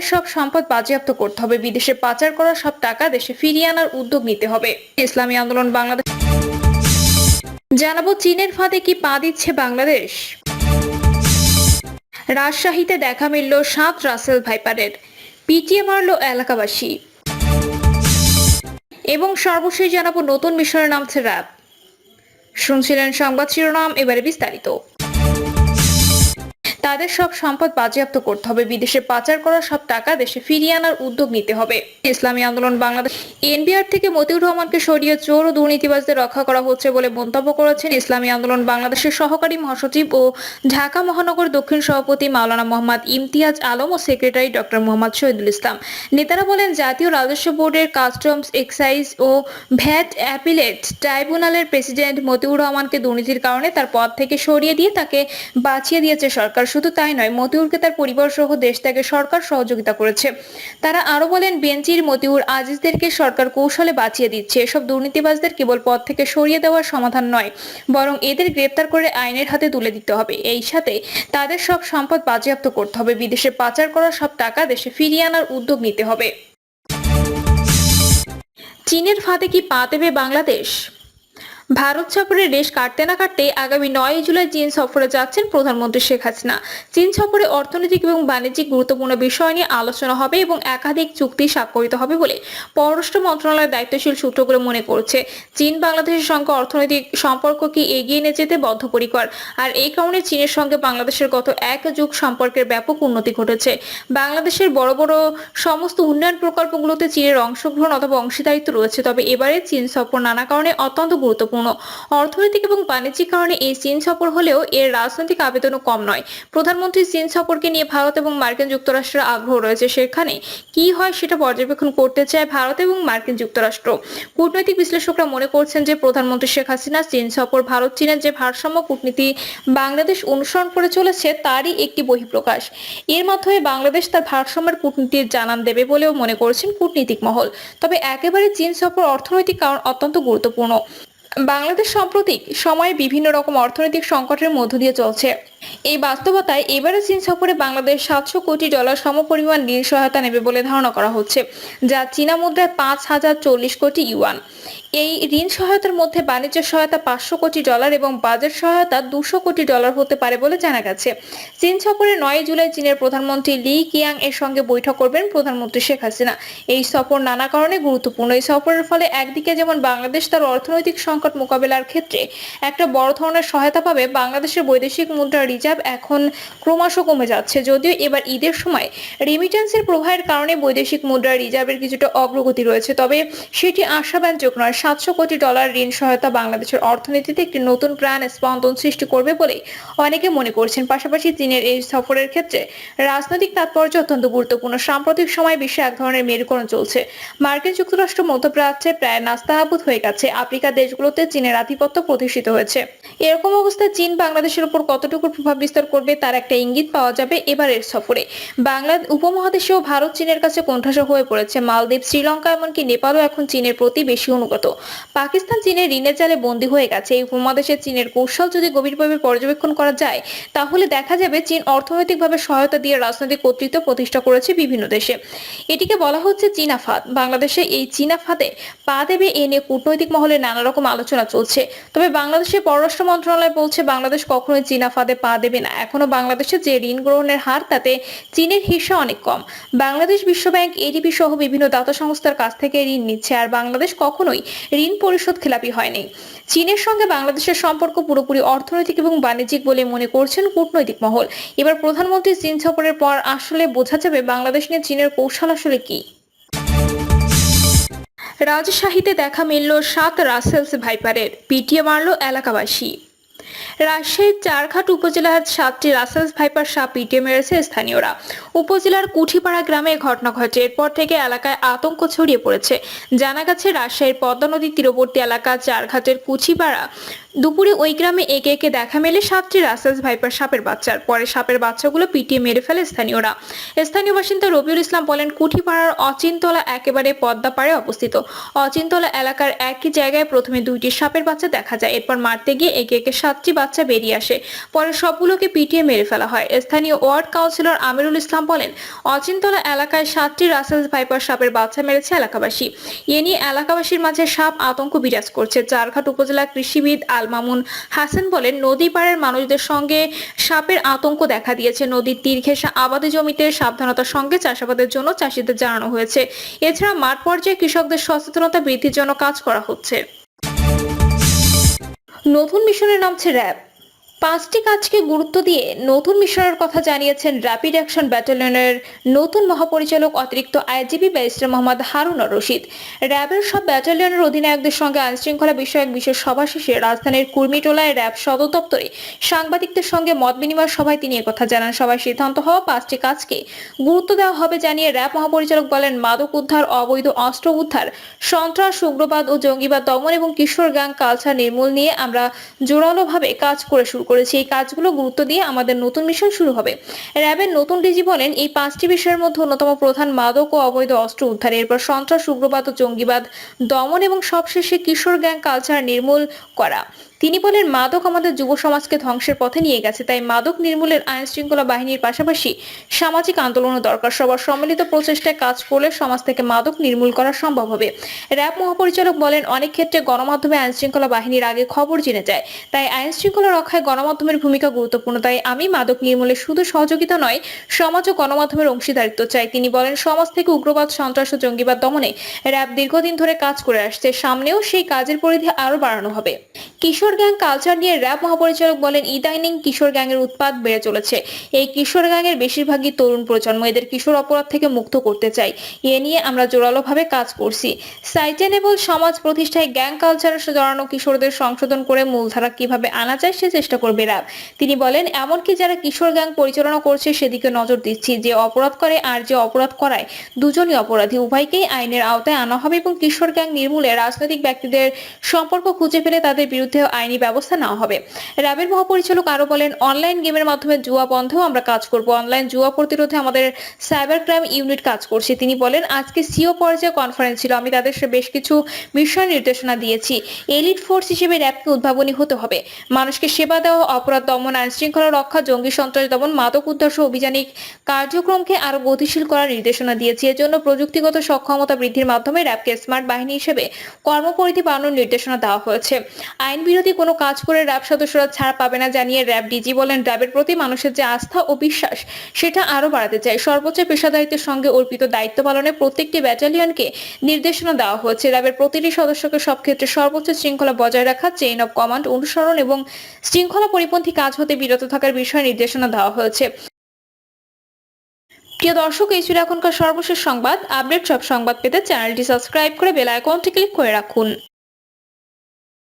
তাদের সব সম্পদ বাজেয়াপ্ত করতে হবে। বিদেশে পাচার করা সব টাকা দেশে ফিরিয়ে আনার উদ্যোগ নিতে হবে। ইসলামী আন্দোলন বাংলাদেশ জানাব চীনের ফাঁদে কি পা দিচ্ছে বাংলাদেশ? রাজশাহীতে দেখা মিলল সাত রাসেল ভাইপারের। পিটিএ মারল এলাকাবাসী। এবং সর্বশেষ জানাব নতুন মিশরে নামছে র্যাব। শুনছিলেন সংবাদ শিরোনাম, এবারে বিস্তারিত। তাদের সব সম্পদ বাজেয়াপ্ত করতে হবে। বিদেশে পাচার করা সব টাকা দেশে ফিরিয়ে আনার উদ্যোগ নিতে হবে। ইসলামী আন্দোলন বাংলাদেশ এনবিআর থেকে মতিউর রহমানকে সরিয়ে চোর ও দুর্নীতিবাজদের রক্ষা করা হচ্ছে বলে মন্তব্য করেছেন ইসলামী আন্দোলন বাংলাদেশের সহকারী মহাসচিব ও ঢাকা মহানগর দক্ষিণ সভাপতি মাওলানা মোহাম্মদ ইমতিয়াজ আলম ও সেক্রেটারি ডক্টর মোহাম্মদ শহীদুল ইসলাম। নেতারা বলেন, জাতীয় রাজস্ব বোর্ডের কাস্টমস এক্সাইজ ও ভ্যাট অ্যাপিলেট ট্রাইব্যুনালের প্রেসিডেন্ট মতিউর রহমানকে দুর্নীতির কারণে তার পদ থেকে সরিয়ে দিয়ে তাকে বাঁচিয়ে দিয়েছে সরকার। শুধু তাই নয়, মতিউরকে তার পরিবার সহ দেশ থেকে সরকার সহযোগিতা করেছে। তারা আরও বলেন বেঞ্চির মতিউর আজিজদেরকে সরকার কৌশলে বাঁচিয়ে দিচ্ছে। এসব দুর্নীতিবাজদের কেবল পদ থেকে সরিয়ে দেওয়ার সমাধান নয়, বরং এদের গ্রেপ্তার করে আইনের হাতে তুলে দিতে হবে। এই সাথে তাদের সব সম্পদ বাজেয়াপ্ত করতে হবে। বিদেশে পাচার করা সব টাকা দেশে ফিরিয়ে আনার উদ্যোগ নিতে হবে। চীনের ফাঁদে কি পা দেবে বাংলাদেশ? ভারত সফরের রেশ কাটতে না কাটতে আগামী নয় জুলাই চীন সফরে যাচ্ছেন প্রধানমন্ত্রী শেখ হাসিনা। চীন সফরে অর্থনৈতিক এবং বাণিজ্যিক গুরুত্বপূর্ণ বিষয় নিয়ে আলোচনা হবে এবং একাধিক চুক্তি স্বাক্ষরিত হবে বলে পররাষ্ট্র মন্ত্রণালয়ের দায়িত্বশীল সূত্রগুলো মনে করছে। চীন বাংলাদেশের সঙ্গে অর্থনৈতিক সম্পর্ককে এগিয়ে নিয়ে যেতে বদ্ধপরিকর? আর এই কারণে চীনের সঙ্গে বাংলাদেশের গত এক যুগ সম্পর্কের ব্যাপক উন্নতি ঘটেছে। বাংলাদেশের বড় বড় সমস্ত উন্নয়ন প্রকল্পগুলোতে চীনের অংশগ্রহণ অথবা অংশীদারিত্ব রয়েছে, তবে এবারে চীন সফর নানা কারণে অত্যন্ত গুরুত্বপূর্ণ। অর্থনৈতিক এবং বাণিজ্যিক কারণে এই চীন সফর হলেও এর রাজনৈতিক আবেদনও কম নয়। প্রধানমন্ত্রী চীন সফরকে নিয়ে ভারত এবং মার্কিন যুক্তরাষ্ট্রের আগ্রহ রয়েছে। সেখানে কি হয় সেটা পর্যবেক্ষণ করতে চায় ভারত এবং মার্কিন যুক্তরাষ্ট্র। কূটনৈতিক বিশ্লেষকরা মনে করছেন যে প্রধানমন্ত্রী শেখ হাসিনা চীন সফর ভারত চীনের যে ভারসাম্য কূটনীতি বাংলাদেশ অনুসরণ করে চলেছে, তারই একটি বহিঃপ্রকাশ। এর মাধ্যমে বাংলাদেশ তার ভারসাম্যের কূটনীতির জানান দেবে বলেও মনে করছেন কূটনীতিক মহল। তবে একেবারে চীন সফর অর্থনৈতিক কারণ অত্যন্ত গুরুত্বপূর্ণ। বাংলাদেশ সাম্প্রতিক সময়ে বিভিন্ন রকম অর্থনৈতিক সংকটের মধ্য দিয়ে চলছে। এই বাস্তবতায় এবারে চীন সফরে বাংলাদেশ সাতশো কোটি ডলার সমপরিমাণ ঋণ সহায়তা নেবে বলে ধারণা করা হচ্ছে, যা চীনা মুদ্রায় পাঁচ হাজার চল্লিশ কোটি ইউয়ান। এই ঋণ সহায়তার মধ্যে বাণিজ্য সহায়তা পাঁচশো কোটি ডলার এবং বাজেট সহায়তা দুশো কোটি ডলার হতে পারে বলে জানা গেছে। চীন সফরে নয় জুলাই চীনের প্রধানমন্ত্রী লি কিয়াং এর সঙ্গে বৈঠক করবেন প্রধানমন্ত্রী শেখ হাসিনা। এই সফর নানা কারণে গুরুত্বপূর্ণ। এই সফরের ফলে একদিকে যেমন বাংলাদেশ তার অর্থনৈতিক সংকট মোকাবেলার ক্ষেত্রে একটা বড় ধরনের সহায়তা পাবে, বাংলাদেশের বৈদেশিক মুদ্রা রিজার্ভ এখন ক্রমশ কমে যাচ্ছে। যদিও এবার ঈদের সময় রেমিটেন্সের প্রবাহের কারণে বৈদেশিক মুদ্রা রিজার্ভের কিছুটা অগ্রগতি রয়েছে, তবে সেটি আশাব্যঞ্জক নয়। সাতশো কোটি ডলার ঋণ সহায়তা বাংলাদেশের অর্থনীতিতে একটি নতুন প্রাণ স্পন্দন সৃষ্টি করবে বলে অনেকে মনে করছেন। পাশাপাশি চীনের এই সফরের ক্ষেত্রে রাজনৈতিক তাৎপর্য অত্যন্ত গুরুত্বপূর্ণ। সাম্প্রতিক সময় বিশ্বে এক ধরনের মেরুকরণ চলছে। মার্কিন যুক্তরাষ্ট্র মধ্যপ্রাচ্যে প্রায় নাস্তাহাবুত হয়ে গেছে। আফ্রিকা দেশগুলোতে চীনের আধিপত্য প্রতিষ্ঠিত হয়েছে। এরকম অবস্থায় চীন বাংলাদেশের উপর কতটুকু প্রভাব বিস্তার করবে, তার একটা ইঙ্গিত পাওয়া যাবে এবারের সফরে। বাংলা উপমহাদেশেও ভারত চীনের কাছে কোণঠাসা হয়ে পড়েছে। মালদ্বীপ, শ্রীলঙ্কা এমনকি নেপালও এখন চীনের প্রতি বেশি অনুগত। পাকিস্তান চীনের ঋণের জালে বন্দী হয়ে গেছে। এই উপমহাদেশে চীনের কৌশল যদি গভীরভাবে পর্যবেক্ষণ করা যায়, তাহলে দেখা যাবে চীন অর্থনৈতিকভাবে সহায়তা দিয়ে রাজনৈতিক কর্তৃত্ব প্রতিষ্ঠা করেছে বিভিন্ন দেশে। এটিকে বলা হচ্ছে চীনা ফাঁদ। বাংলাদেশে এই চীনা ফাঁদে পা দেবে এ নিয়ে কূটনৈতিক মহলে নানা রকম আলোচনা চলছে। তবে বাংলাদেশের পররাষ্ট্র মন্ত্রণালয় বলছে, বাংলাদেশ কখনোই চীনা ফাঁদে পা দেবে না। এখনও বাংলাদেশে যে ঋণ গ্রহণের হার, তাতে চীনের হিস্সা অনেক কম। বাংলাদেশ বিশ্বব্যাংক এডিবি সহ বিভিন্ন দাতা সংস্থার কাছ থেকে ঋণ নিচ্ছে, আর বাংলাদেশ কখনোই ঋণ পরিশোধ খেলাপি হয়নি। চীনের সঙ্গে বাংলাদেশের সম্পর্ক পুরোপুরি অর্থনৈতিক এবং বাণিজ্যিক বলে মনে করছেন কূটনৈতিক মহল। এবার প্রধানমন্ত্রী চীন সফরের পর আসলে বোঝা যাবে বাংলাদেশ নিয়ে চীনের কৌশল আসলে কি। রাজশাহীতে দেখা মিলল সাত রাসেলস ভাইপারের। পিটিয়ে মারল এলাকাবাসী। রাজশাহীর চারঘাট উপজেলার সাতটি রাসেলস ভাইপার সাপ পিটিয়ে মেরেছে স্থানীয়রা। উপজেলার কুঠিপাড়া গ্রামে ঘটনা ঘটে। এরপর থেকে এলাকায় আতঙ্ক ছড়িয়ে পড়েছে। জানা গেছে, রাজশাহীর পদ্মা নদীর তীরবর্তী এলাকা চারঘাটের কুচিপাড়া দুপুরে ওই গ্রামে একে একে দেখা মেলে সাতটি রাসেলস ভাইপার সাপের বাচ্চার। পরে সাপের বাচ্চাগুলো পিটিয়ে মেরে ফেলে স্থানীয়রা। স্থানীয় বাসিন্দা রবিউল ইসলাম বলেন, কুঠিপাড়ার অচিনতলা একেবারে পদ্মা পাড়ে অবস্থিত। অচিনতলা এলাকার একই জায়গায় প্রথমে দুইটি সাপের বাচ্চা দেখা যায়। এরপর মারতে গিয়ে একে একে সাতটি বাচ্চা বেরিয়ে আসে। পরে সবগুলোকে পিটিয়ে মেরে ফেলা হয়। স্থানীয় ওয়ার্ড কাউন্সিলর আমিরুল ইসলাম বলেন, অচিনতলা এলাকায় সাতটি রাসেলস ভাইপার সাপের বাচ্চা মেরেছে এলাকাবাসী। এ নিয়ে এলাকাবাসীর মাঝে সাপ আতঙ্ক বিরাজ করছে। চারঘাট উপজেলা কৃষিবিদ আল মামুন হাসান বলেন, নদী পাড়ের মানুষদের সঙ্গে সাপের আতঙ্ক দেখা দিয়েছে। নদীর তীর ঘেঁষা আবাদি জমিতে সাবধানতার সঙ্গে চাষাবাদের জন্য চাষিদের জানানো হয়েছে। এছাড়া মাঠ পর্যায়ে কৃষকদের সচেতনতা বৃদ্ধির জন্য কাজ করা হচ্ছে। নতুন মিশনের নাম হচ্ছে র্যাব। পাঁচটি কাজকে গুরুত্ব দিয়ে নতুন মিশনের কথা জানিয়েছেন র্যাপিড অ্যাকশন ব্যাটালিয়নের নতুন মহাপরিচালক অতিরিক্ত I G P barrister Mohammad Harun Rashid. র্যাবের সব ব্যাটালিয়নের অধিনায়কদের সঙ্গে আইনশৃঙ্খলা বিষয়ক বিশেষ সভা শেষে রাজধানীর কুর্মিটোলায় র্যাব সদর দপ্তরে সাংবাদিকদের সঙ্গে মত বিনিময় সভায় তিনি একথা জানান। সভায় সিদ্ধান্ত হওয়া পাঁচটি কাজকে গুরুত্ব দেওয়া হবে জানিয়ে র্যাব মহাপরিচালক বলেন, মাদক উদ্ধার, অবৈধ অস্ত্র উদ্ধার, সন্ত্রাস, উগ্রবাদ ও জঙ্গিবাদ দমন এবং কিশোর গ্যাং কালচার নির্মূল নিয়ে আমরা জোরালোভাবে কাজ করে শুরু করেছি। এই কাজগুলো গুরুত্ব দিয়ে আমাদের নতুন মিশন শুরু হবে। র্যাবের নতুন ডিজি বলেন, এই পাঁচটি বিষয়ের মধ্যে অন্যতম প্রধান মাদক ও অবৈধ অস্ত্র উদ্ধার। এরপর সন্ত্রাস, উগ্রবাদ ও জঙ্গিবাদ, দমন এবং সবশেষে কিশোর গ্যাং কালচার নির্মূল করা। তিনি বলেন, মাদক আমাদের যুব সমাজকে ধ্বংসের পথে নিয়ে গেছে, তাই মাদক নির্মূলের আইন শৃঙ্খলা বাহিনীর পাশাপাশি সামাজিক আন্দোলনও দরকার। সবার সম্মিলিত প্রচেষ্টায় কাজ করলে সমাজ থেকে মাদক নির্মূল করা সম্ভব হবে। র্যাব মহাপরিচালক বলেন, অনেক ক্ষেত্রে গণমাধ্যমে আইন শৃঙ্খলা বাহিনীর আগে খবর জেনে যায়, তাই আইন শৃঙ্খলা রক্ষায় গণমাধ্যমের ভূমিকা গুরুত্বপূর্ণ। তাই আমি মাদক নির্মূলে শুধু সহযোগিতা নয়, সমাজ ও গণমাধ্যমের অংশীদারিত্ব চাই। তিনি বলেন, সমাজ থেকে উগ্রবাদ, সন্ত্রাস ও জঙ্গিবাদ দমনে র্যাব দীর্ঘদিন ধরে কাজ করে আসছে, সামনেও সেই কাজের পরিধি আরও বাড়ানো হবে। কিশোর গ্যাং কালচার নিয়ে র্যাব মহাপরিচালক বলেন, ইদানিং কিশোর গ্যাংয়ের উৎপাদ বেড়ে চলেছে। এই কিশোর গ্যাংয়ের বেশিরভাগই তরুণ প্রজন্ম, এদের কিশোর অপরাধ থেকে মুক্ত করতে চাই। এ নিয়ে আমরা জোরালোভাবে কাজ করছি। সাইটেনেবল সমাজ প্রতিষ্ঠায় গ্যাং কালচারে জড়ানো কিশোরদের সংশোধন করে মূলধারা কীভাবে আনা যায় সে চেষ্টা করবে র্যাব। তিনি বলেন, এমনকি যারা কিশোর গ্যাং পরিচালনা করছে সেদিকে নজর দিচ্ছি। যে অপরাধ করে আর যে অপরাধ করায়, দুজনই অপরাধী। উভয়কেই আইনের আওতায় আনা হবে এবং কিশোর গ্যাং নির্মূলে রাজনৈতিক ব্যক্তিদের সম্পর্ক খুঁজে পেলে তাদের বিরুদ্ধে আইনি ব্যবস্থা নেওয়া হবে। র্যাবের মহাপরিচালক আরও বলেন, অনলাইন গেমের মাধ্যমে জুয়া বন্ধেও আমরা কাজ করব। অনলাইন জুয়া প্রতিরোধে আমাদের সাইবার ক্রাইম ইউনিট কাজ করছে। তিনি বলেন, আজকে সিও পর্যায়ে কনফারেন্স ছিল। আমি তাদের বেশ কিছু বিষয় নির্দেশনা দিয়েছি। এলিট ফোর্স হিসেবে র্যাবকে উদ্ভাবনী হতে হবে। মানুষকে সেবা দেওয়া, অপরাধ দমন আইন শৃঙ্খলা রক্ষা, জঙ্গি সন্ত্রাস দমন, মাদক উদ্ধার সহ অভিযানিক কার্যক্রমকে আরও গতিশীল করার নির্দেশনা দিয়েছি। এজন্য প্রযুক্তিগত সক্ষমতা বৃদ্ধির মাধ্যমে র্যাবকে স্মার্ট বাহিনী হিসেবে কর্মপরিধি বাড়ানোর নির্দেশনা দেওয়া হয়েছে। আইন বিরোধী কোনো কাজ করে র্যাব সদস্যরা ছাড় পাবে না জানিয়ে র্যাব ডিজি বলেন র্যাবের প্রতি মানুষের যে আস্থা ও বিশ্বাস, সেটা আরও বাড়াতে চাই সর্বোচ্চ পেশাদারিত্বের সঙ্গে অর্পিত দায়িত্ব পালনে প্রত্যেকটি ব্যাটালিয়নকে নির্দেশনা দেওয়া হয়েছে। র্যাবের প্রতিটি সদস্যকে সব ক্ষেত্রে সর্বোচ্চ শৃঙ্খলা বজায় রাখা চেইন অফ কমান্ড অনুসরণ এবং শৃঙ্খলা পরিপন্থী কাজ হতে বিরত থাকার বিষয়ে নির্দেশনা দেওয়া হয়েছে। প্রিয় দর্শক, এই ছিল এখনকার সর্বশেষ সংবাদ। আপডেট সব সংবাদ পেতে চ্যানেলটি সাবস্ক্রাইব করে বেল আইকনটি ক্লিক করে রাখুন।